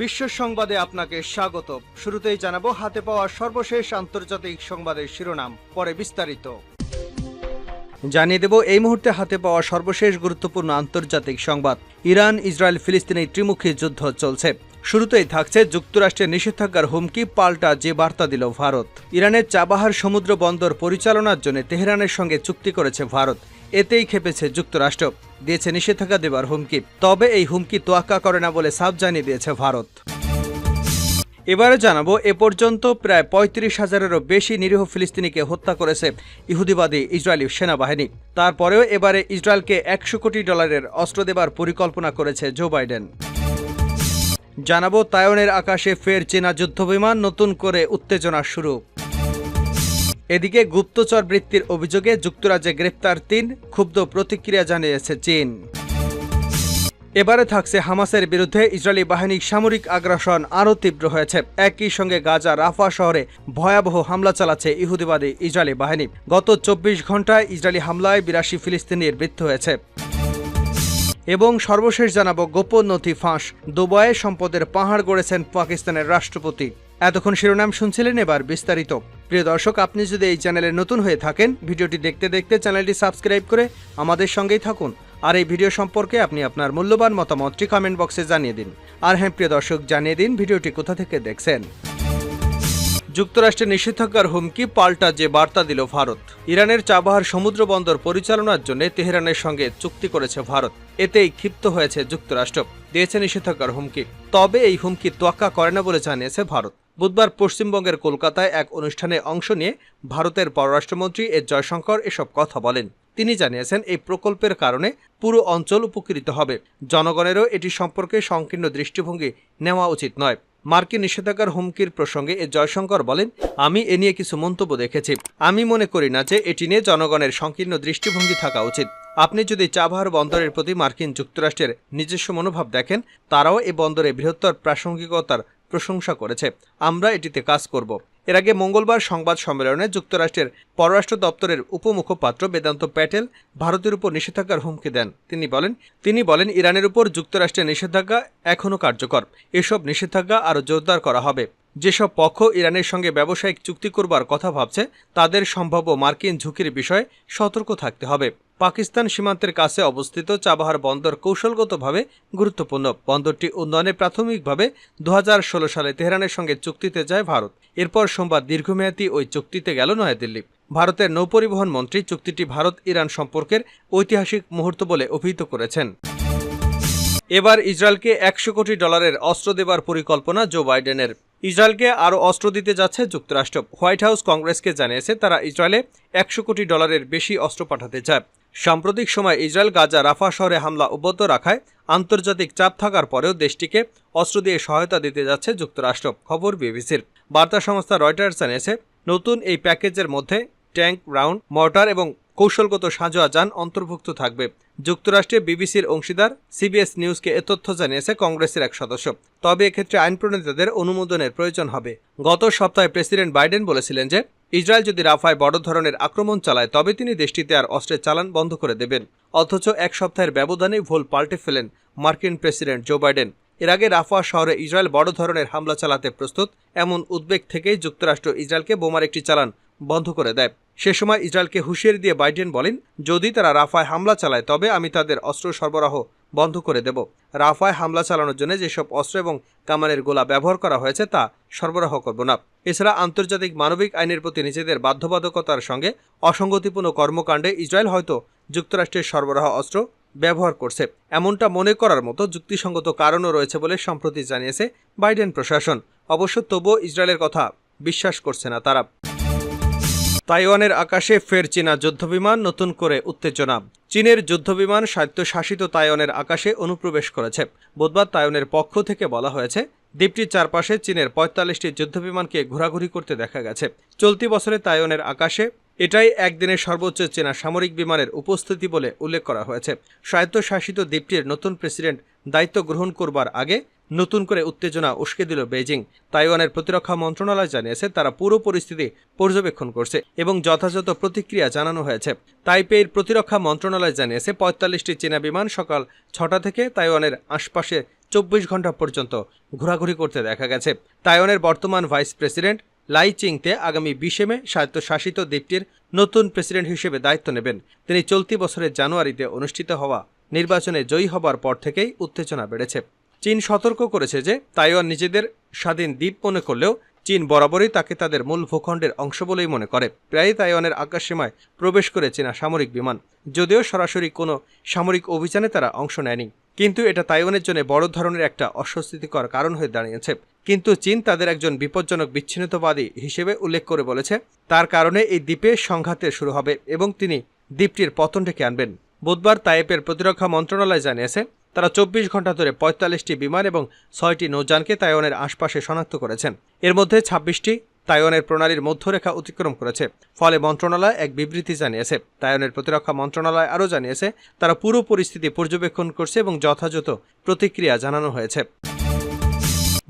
বিশ্ব সংবাদে আপনাকে স্বাগত। শুরুতেই জানাব, হাতে পাওয়া সর্বশেষ আন্তর্জাতিক সংবাদের শিরোনাম, পরে বিস্তারিত। জানিয়ে দেব, এই মুহূর্তে হাতে পাওয়া সর্বশেষ গুরুত্বপূর্ণ আন্তর্জাতিক সংবাদ। ইরান, ইসরায়েল, ফিলিস্তিনি ত্রিমুখী যুদ্ধ চলছে। শুরুতেই থাকছে যুক্তরাষ্ট্রের নিষেধাজ্ঞার হুমকি, পাল্টা যে বার্তা দিল ভারত। ইরানের চাবাহার সমুদ্র বন্দর পরিচালনার জন্য তেহরানের সঙ্গে চুক্তি করেছে ভারত। এতেই খেপেছে যুক্তরাষ্ট্র। দিয়েছে নিষেধাজ্ঞা দেবার হুমকি। তবে এই হুমকি তোয়াক্কা করে না বলে সাফ জানিয়ে দিয়েছে ভারত। এবারে জানাব, এ পর্যন্ত প্রায় পঁয়ত্রিশ হাজারেরও বেশি নিরীহ ফিলিস্তিনিকে হত্যা করেছে ইহুদিবাদী ইসরায়েলি সেনাবাহিনী। তারপরেও এবারে ইসরায়েলকে একশো কোটি ডলারের অস্ত্র দেবার পরিকল্পনা করেছে জো বাইডেন। জানাব তায়নের আকাশে ফের চীনা যুদ্ধবিমান নতুন করে উত্তেজনা শুরু। এদিকে গুপ্তচর বৃত্তির অভিযোগে যুক্তরাজ্যে গ্রেপ্তার তিন ক্ষুব্ধ প্রতিক্রিয়া জানিয়েছে চীন। এবারে থাকছে হামাসের বিরুদ্ধে ইসরায়েলি বাহিনীর সামরিক আগ্রাসন আরও তীব্র হয়েছে। একই সঙ্গে গাজা রাফা শহরে ভয়াবহ হামলা চালাচ্ছে ইহুদিবাদী ইসরায়েলি বাহিনী। গত চব্বিশ ঘন্টায় ইসরায়েলি হামলায় বিরাশি ফিলিস্তিনির মৃত্যু হয়েছে। এবং সর্বশেষ জানাব গোপন নথি ফাঁস। দুবাইয়ে সম্পদের পাহাড় গড়েছেন পাকিস্তানের রাষ্ট্রপতি। এতক্ষণ শিরোনাম শুনছিলেন এবার বিস্তারিত। প্রিয় দর্শক, আপনি যদি এই চ্যানেলে নতুন হয়ে থাকেন, ভিডিওটি দেখতে দেখতে চ্যানেলটি সাবস্ক্রাইব করে আমাদের সঙ্গেই থাকুন। আর এই ভিডিও সম্পর্কে আপনি আপনার মূল্যবান মতামতটি কমেন্ট বক্সে জানিয়ে দিন। আর হ্যাঁ প্রিয় দর্শক, জানিয়ে দিন ভিডিওটি কোথা থেকে দেখছেন। যুক্তরাষ্ট্রের নিষেধাজ্ঞার হুমকি পাল্টা যে বার্তা দিল ভারত। ইরানের চাবাহার সমুদ্র বন্দর পরিচালনার জন্য তেহরানের সঙ্গে চুক্তি করেছে ভারত। এতেই ক্ষিপ্ত হয়েছে যুক্তরাষ্ট্র। দিয়েছে নিষেধাজ্ঞার হুমকি। তবে এই হুমকি তোয়াক্কা করে না বলে জানিয়েছে ভারত। বুধবার পশ্চিমবঙ্গের কলকাতায় এক অনুষ্ঠানে অংশ নিয়ে ভারতের পররাষ্ট্রমন্ত্রী এস জয়শঙ্কর এসব কথা বলেন। তিনি জানিয়েছেন, এই প্রকল্পের কারণে পুরো অঞ্চল উপকৃত হবে। জনগণেরও এটি সম্পর্কে সংকীর্ণ দৃষ্টিভঙ্গি নেওয়া উচিত নয়। মার্কিন নিষেধাজ্ঞার হুমকির প্রসঙ্গে এ জয়শঙ্কর বলেন, আমি এ নিয়ে কিছু মন্তব্য দেখেছি। আমি মনে করি না যে এটি নিয়ে জনগণের সংকীর্ণ দৃষ্টিভঙ্গি থাকা উচিত। আপনি যদি চাবাহার বন্দরের প্রতি মার্কিন যুক্তরাষ্ট্রের নিজস্ব মনোভাব দেখেন, তারাও এ বন্দরে বৃহত্তর প্রাসঙ্গিকতার প্রশংসা করেছে। আমরা এটিতে কাজ করব। এর আগে মঙ্গলবার সংবাদ সম্মেলনে যুক্তরাষ্ট্রের পররাষ্ট্র দপ্তরের উপমুখপাত্র বেদান্ত প্যাটেল ভারতের উপর নিষেধাজ্ঞার হুমকি দেন। তিনি বলেন তিনি বলেন, ইরানের উপর যুক্তরাষ্ট্রের নিষেধাজ্ঞা এখনও কার্যকর। এসব নিষেধাজ্ঞা আরও জোরদার করা হবে। যেসব পক্ষ ইরানের সঙ্গে ব্যবসায়িক চুক্তি করবার কথা ভাবছে, তাদের সম্ভাব্য মার্কিন ঝুঁকির বিষয়ে সতর্ক থাকতে হবে। পাকিস্তান সীমান্তের কাছে অবস্থিত চাবাহার বন্দর কৌশলগতভাবে গুরুত্বপূর্ণ। বন্দরটি উন্নয়নে প্রাথমিকভাবে দু হাজার ষোলো সালে তেহরানের সঙ্গে চুক্তিতে যায় ভারত। এরপর সোমবার দীর্ঘমেয়াদী ওই চুক্তিতে গেল নয়াদিল্লি। ভারতের নৌপরিবহন মন্ত্রী চুক্তিটি ভারত ইরান সম্পর্কের ঐতিহাসিক মুহূর্ত বলে অভিহিত করেছেন। এবার ইসরায়েলকে একশো কোটি ডলারের অস্ত্র দেবার পরিকল্পনা জো বাইডেনের। ইসরায়েলকে আরও অস্ত্র দিতে যাচ্ছে যুক্তরাষ্ট্র। হোয়াইট হাউস কংগ্রেসকে জানিয়েছে তারা ইসরায়েলে একশো কোটি ডলারের বেশি অস্ত্র পাঠাতে চায়। সাম্প্রতিক সময় ইসরায়েল গাজা রাফা শহরে হামলা অব্যাহত রাখায় আন্তর্জাতিক চাপ থাকার পরেও দেশটিকে অস্ত্র দিয়ে সহায়তা দিতে যাচ্ছে যুক্তরাষ্ট্র, খবর বিবিসির। বার্তা সংস্থা রয়টার্স জানিয়েছে, নতুন এই প্যাকেজের মধ্যে ট্যাঙ্ক, রাউন্ড, মর্টার এবং কৌশলগত সাঁজোয়া যান অন্তর্ভুক্ত থাকবে। যুক্তরাষ্ট্রে বিবিসির অংশীদার সিবিএস নিউজকে এ তথ্য জানিয়েছে কংগ্রেসের এক সদস্য। তবে এক্ষেত্রে আইন প্রণেতাদের অনুমোদনের প্রয়োজন হবে। গত সপ্তাহে প্রেসিডেন্ট বাইডেন বলেছিলেন যে ইসরায়েল যদি রাফায় বড় ধরনের আক্রমণ চালায়, তবে তিনি দেশটিতে আর অস্ত্রের চালান বন্ধ করে দেবেন। অথচ এক সপ্তাহের ব্যবধানেই ভুল পাল্টে ফেলেন মার্কিন প্রেসিডেন্ট জো বাইডেন। এর আগে রাফা শহরে ইসরায়েল বড় ধরনের হামলা চালাতে প্রস্তুত, এমন উদ্বেগ থেকেই যুক্তরাষ্ট্র ইসরায়েলকে বোমার একটি চালান বন্ধ করে দেয়। সে সময় ইসরায়েলকে হুঁশিয়ারি দিয়ে বাইডেন বলেন, যদি তারা রাফায় হামলা চালায়, তবে আমি তাদের অস্ত্র সরবরাহ বন্ধ করে দেব। রাফায় হামলা চালানোর জন্য যেসব অস্ত্র এবং কামানের গোলা ব্যবহার করা হয়েছে তা সরবরাহ করব না। এছাড়া আন্তর্জাতিক মানবিক আইনের প্রতি নিজেদের বাধ্যবাধকতার সঙ্গে অসঙ্গতিপূর্ণ কর্মকাণ্ডে ইসরায়েল হয়তো যুক্তরাষ্ট্রের সরবরাহ অস্ত্র ব্যবহার করছে। এমনটা মনে করার মতো যুক্তিসঙ্গত কারণও রয়েছে বলে সম্প্রতি জানিয়েছে বাইডেন প্রশাসন। অবশ্য তবুও ইসরায়েলের কথা বিশ্বাস করছে না তারা। তাইওয়ানের আকাশে ফের চীনা যুদ্ধবিমান নতুন করে উত্তেজনা। চীনের যুদ্ধবিমান স্বায়ত্তশাসিত তাইওয়ানের আকাশে অনুপ্রবেশ করেছে। বুধবার তাইওয়ানের পক্ষ থেকে বলা হয়েছে, দ্বীপটির চারপাশে চীনের পঁয়তাল্লিশটি যুদ্ধবিমানকে ঘোরাঘুরি করতে দেখা গেছে। চলতি বছরে তাইওয়ানের আকাশে এটাই একদিনের সর্বোচ্চ চীনা সামরিক বিমানের উপস্থিতি বলে উল্লেখ করা হয়েছে। স্বায়ত্তশাসিত দ্বীপটির নতুন প্রেসিডেন্ট দায়িত্ব গ্রহণ করবার আগে নতুন করে উত্তেজনা উস্কে দিল বেজিং তাইওয়ানের প্রতিরক্ষা মন্ত্রণালয় জানিয়েছে, তারা পুরো পরিস্থিতি পর্যবেক্ষণ করছে এবং যথাযথ প্রতিক্রিয়া জানানো হয়েছে। তাইপেইর প্রতিরক্ষা মন্ত্রণালয় জানিয়েছে, পঁয়তাল্লিশটি চীনা বিমান সকাল ছটা থেকে তাইওয়ানের আশপাশে চব্বিশ ঘণ্টা পর্যন্ত ঘোরাঘুরি করতে দেখা গেছে। তাইওয়ানের বর্তমান ভাইস প্রেসিডেন্ট লাই চিংতে আগামী বিশে মে স্বায়ত্তশাসিত দ্বীপটির নতুন প্রেসিডেন্ট হিসেবে দায়িত্ব নেবেন। তিনি চলতি বছরের জানুয়ারিতে অনুষ্ঠিত হওয়া নির্বাচনে জয়ী হবার পর থেকেই উত্তেজনা বেড়েছে। চীন সতর্ক করেছে যে তাইওয়ান নিজেদের স্বাধীন দ্বীপ মনে করলেও চীন বরাবরই তাকে তাদের মূল ভূখণ্ডের অংশ বলেই মনে করে। প্রায়ই তাইওয়ানের আকাশসীমায় প্রবেশ করে চীনা সামরিক বিমান। যদিও সরাসরি কোনো সামরিক অভিযানে তারা অংশ নেয়নি। কিন্তু এটা তাইওয়ানের জন্য বড় ধরনের একটা অস্বস্তিকর কারণ হয়ে দাঁড়িয়েছে। কিন্তু চীন তাদের একজন বিপজ্জনক বিচ্ছিন্নতাবাদী হিসেবে উল্লেখ করে বলেছে, তার কারণে এই দ্বীপে সংঘাতের শুরু হবে এবং তিনি দ্বীপটির পতন ডেকে আনবেন। বুধবার তাইপের প্রতিরক্ষা মন্ত্রণালয় জানিয়েছে তারা চব্বিশ ঘণ্টা ধরে পঁয়তাল্লিশটি বিমান এবং ছয়টি নৌযানকে তাইওয়ানের আশপাশে শনাক্ত করেছেন। এর মধ্যে ছাব্বিশটি তাইওয়ানের প্রণালীর মধ্যরেখা অতিক্রম করেছে। ফলে মন্ত্রণালয় এক বিবৃতি জানিয়েছে। তাইওয়ানের প্রতিরক্ষা মন্ত্রণালয় আরও জানিয়েছে, তারা পুরো পরিস্থিতি পর্যবেক্ষণ করছে এবং যথাযথ প্রতিক্রিয়া জানানো হয়েছে।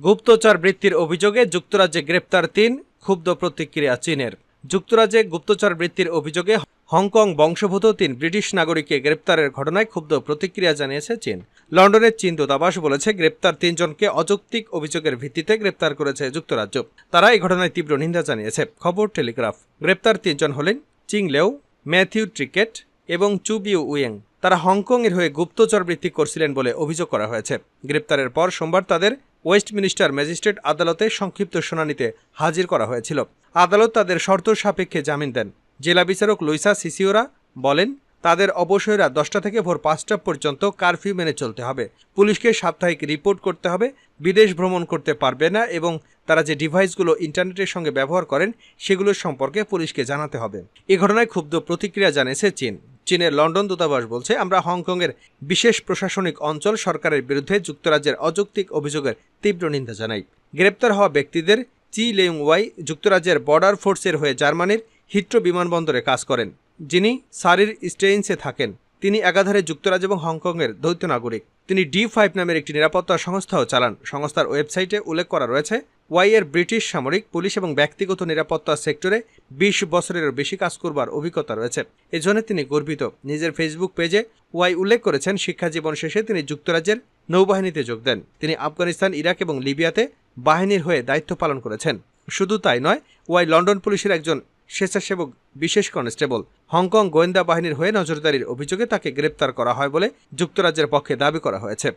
গুপ্তচর বৃত্তির অভিযোগে যুক্তরাজ্যে গ্রেপ্তার তিন, ক্ষুব্ধ প্রতিক্রিয়া চীনের। যুক্তরাজ্যে গুপ্তচর বৃত্তির অভিযোগে হংকং বংশোদ্ভূত তিন ব্রিটিশ নাগরিককে গ্রেপ্তারের ঘটনায় ক্ষুব্ধ প্রতিক্রিয়া জানিয়েছে চীন। লন্ডনের চীন দূতাবাস বলেছে, গ্রেপ্তার তিনজনকে অযৌক্তিক অভিযোগের ভিত্তিতে গ্রেপ্তার করেছে যুক্তরাজ্য। তারা এই ঘটনায় তীব্র নিন্দা জানিয়েছে। খবর, টেলিগ্রাফ। গ্রেপ্তার তিনজন হলেন চিংলেও ম্যাথিউ ট্রিকেট এবং চুবিউ উয়েং তারা হংকংয়ের হয়ে গুপ্তচর বৃত্তি করছিলেন বলে অভিযোগ করা হয়েছে। গ্রেপ্তারের পর সোমবার তাদের ওয়েস্টমিনিস্টার ম্যাজিস্ট্রেট আদালতে সংক্ষিপ্ত শুনানিতে হাজির করা হয়েছিল। আদালত তাদের শর্ত সাপেক্ষে জামিন দেন। জেলা বিচারক লুইসা সিসিওরা বলেন, তাদের অবশ্যইরা দশটা থেকে ভোর পাঁচটা পর্যন্ত কারফিউ মেনে চলতে হবে। পুলিশকে সাপ্তাহিক রিপোর্ট করতে হবে, বিদেশ ভ্রমণ করতে পারবে না এবং তারা যে ডিভাইসগুলো ইন্টারনেটের সঙ্গে ব্যবহার করেন, সেগুলো সম্পর্কে পুলিশকে জানাতে হবে। এ ঘটনায় ক্ষুব্ধ প্রতিক্রিয়া জানিয়েছে চীন। চীনের লন্ডন দূতাবাস বলছে, আমরা হংকংয়ের বিশেষ প্রশাসনিক অঞ্চল সরকারের বিরুদ্ধে যুক্তরাজ্যের অযৌক্তিক অভিযোগের তীব্র নিন্দা জানাই। গ্রেপ্তার হওয়া ব্যক্তিদের চি লেং ওয়াই যুক্তরাজ্যের বর্ডার ফোর্সের হয়ে জার্মানির হিট্রো বিমানবন্দরে কাজ করেন, যিনি সারির স্টেইনসে থাকেন। তিনি একাধারে যুক্তরাজ্য এবং হংকংয়ের দ্বৈত নাগরিক। তিনি ডি ফাইভ নামের একটি নিরাপত্তা সংস্থাও চালান। সংস্থার ওয়েবসাইটে উল্লেখ করা রয়েছে, ওয়াই এর ব্রিটিশ সামরিক, পুলিশ এবং ব্যক্তিগত নিরাপত্তা সেক্টরে বিশ বছরেরও বেশি কাজ করবার অভিজ্ঞতা রয়েছে। এজন্য তিনি গর্বিত। নিজের ফেসবুক পেজে ওয়াই উল্লেখ করেছেন শিক্ষা জীবন শেষে তিনি যুক্তরাজ্যের নৌবাহিনীতে যোগ দেন। তিনি আফগানিস্তান, ইরাক এবং লিবিয়াতে বাহিনীর হয়ে দায়িত্ব পালন করেছেন। শুধু তাই নয়, ওয়াই লন্ডন পুলিশের একজন স্বেচ্ছাসেবক, বিশেষ কনস্টেবল, হংকং গোয়েন্দা বাহিনীর হয়ে নজরদারির অভিযোগে তাকে গ্রেপ্তার করা হয় বলে যুক্তরাজ্যের পক্ষে দাবি করা হয়েছে।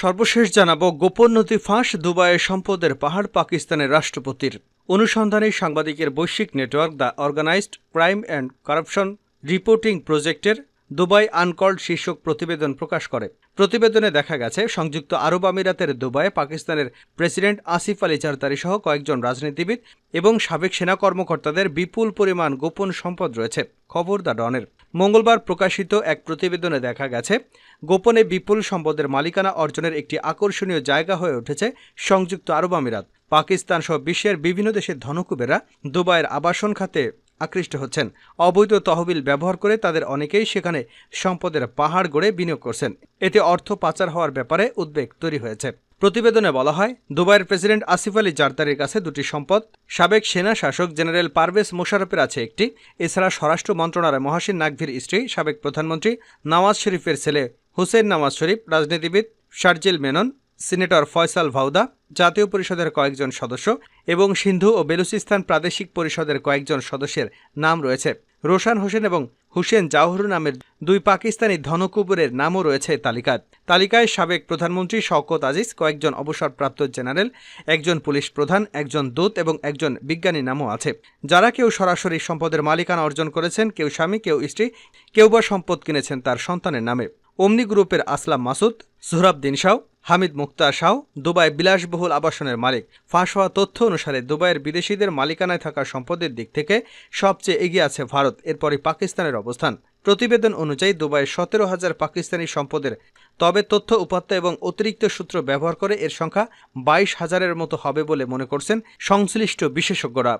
সর্বশেষ জানাব, গোপন নথি ফাঁস দুবাইয়ের সম্পদের পাহাড় পাকিস্তানের রাষ্ট্রপতির। অনুসন্ধানী সাংবাদিকের বৈশ্বিক network the organised crime and corruption reporting প্রজেক্টের দুবাই আনকল্ড শীর্ষক প্রতিবেদন প্রকাশ করে। প্রতিবেদনে দেখা গেছে, সংযুক্ত আরব আমিরাতের দুবাইয়ে পাকিস্তানের প্রেসিডেন্ট আসিফ আলী জারদারি সহ কয়েকজন রাজনীতিবিদ এবং সাবেক সেনা কর্মকর্তাদের বিপুল পরিমাণ গোপন সম্পদ রয়েছে, খবর দ্য ডনের। মঙ্গলবার প্রকাশিত এক প্রতিবেদনে দেখা গেছে, গোপনে বিপুল সম্পদের মালিকানা অর্জনের একটি আকর্ষণীয় জায়গা হয়ে উঠেছে সংযুক্ত আরব আমিরাত। পাকিস্তান সহ বিশ্বের বিভিন্ন দেশের ধনকুবেরা দুবাইয়ের আবাসন খাতে আকৃষ্ট হচ্ছেন। অবৈধ তহবিল ব্যবহার করে তাদের অনেকেই সেখানে সম্পদের পাহাড় গড়ে বিনিয়োগ করছেন। এতে অর্থ পাচার হওয়ার ব্যাপারে উদ্বেগ তৈরি হয়েছে। প্রতিবেদনে বলা হয়, দুবাইয়ের প্রেসিডেন্ট আসিফ আলী জারদারির কাছে দুটি সম্পদ, সাবেক সেনা শাসক জেনারেল পারভেজ মোশারফের আছে একটি, এছাড়া স্বরাষ্ট্র মন্ত্রণালয় মহাসিন নাকভির স্ত্রী, সাবেক প্রধানমন্ত্রী নওয়াজ শরীফের ছেলে হুসেন নওয়াজ শরীফ, রাজনীতিবিদ শারজিল মেনন সিনেটর ফয়সাল ভাউদা, জাতীয় পরিষদের কয়েকজন সদস্য এবং সিন্ধু ও বেলুচিস্তান প্রাদেশিক পরিষদের কয়েকজন সদস্যের নাম রয়েছে। রোশান হোসেন এবং হুসেন জাওহর নামের দুই পাকিস্তানি ধনকুবুরের নামও রয়েছে তালিকায়। তালিকায় সাবেক প্রধানমন্ত্রী শওকত আজিজ, কয়েকজন অবসরপ্রাপ্ত জেনারেল, একজন পুলিশ প্রধান, একজন দূত এবং একজন বিজ্ঞানী নামও আছে। যারা কেউ সরাসরি সম্পদের মালিকানা অর্জন করেছেন, কেউ স্বামী, কেউ স্ত্রী, কেউ বা সম্পদ কিনেছেন তার সন্তানের নামে। অমনি গ্রুপের আসলাম মাসুদ সোহরাবদিন শাহ হামিদ মুক্তার শাহ দুবাই বিলাসবহুল আবাসনের মালিক। ফাঁস হওয়া তথ্য অনুসারে দুবাইয়ের বিদেশিদের মালিকানায় থাকা সম্পদের দিক থেকে সবচেয়ে এগিয়ে আছে ভারত, এরপরই পাকিস্তানের অবস্থান। প্রতিবেদন অনুযায়ী দুবাইয়ের সতেরো হাজার পাকিস্তানি সম্পদের তবে তথ্য উপাত্ত এবং অতিরিক্ত সূত্র ব্যবহার করে এর সংখ্যা বাইশ হাজারের মতো হবে বলে মনে করছেন সংশ্লিষ্ট বিশেষজ্ঞরা।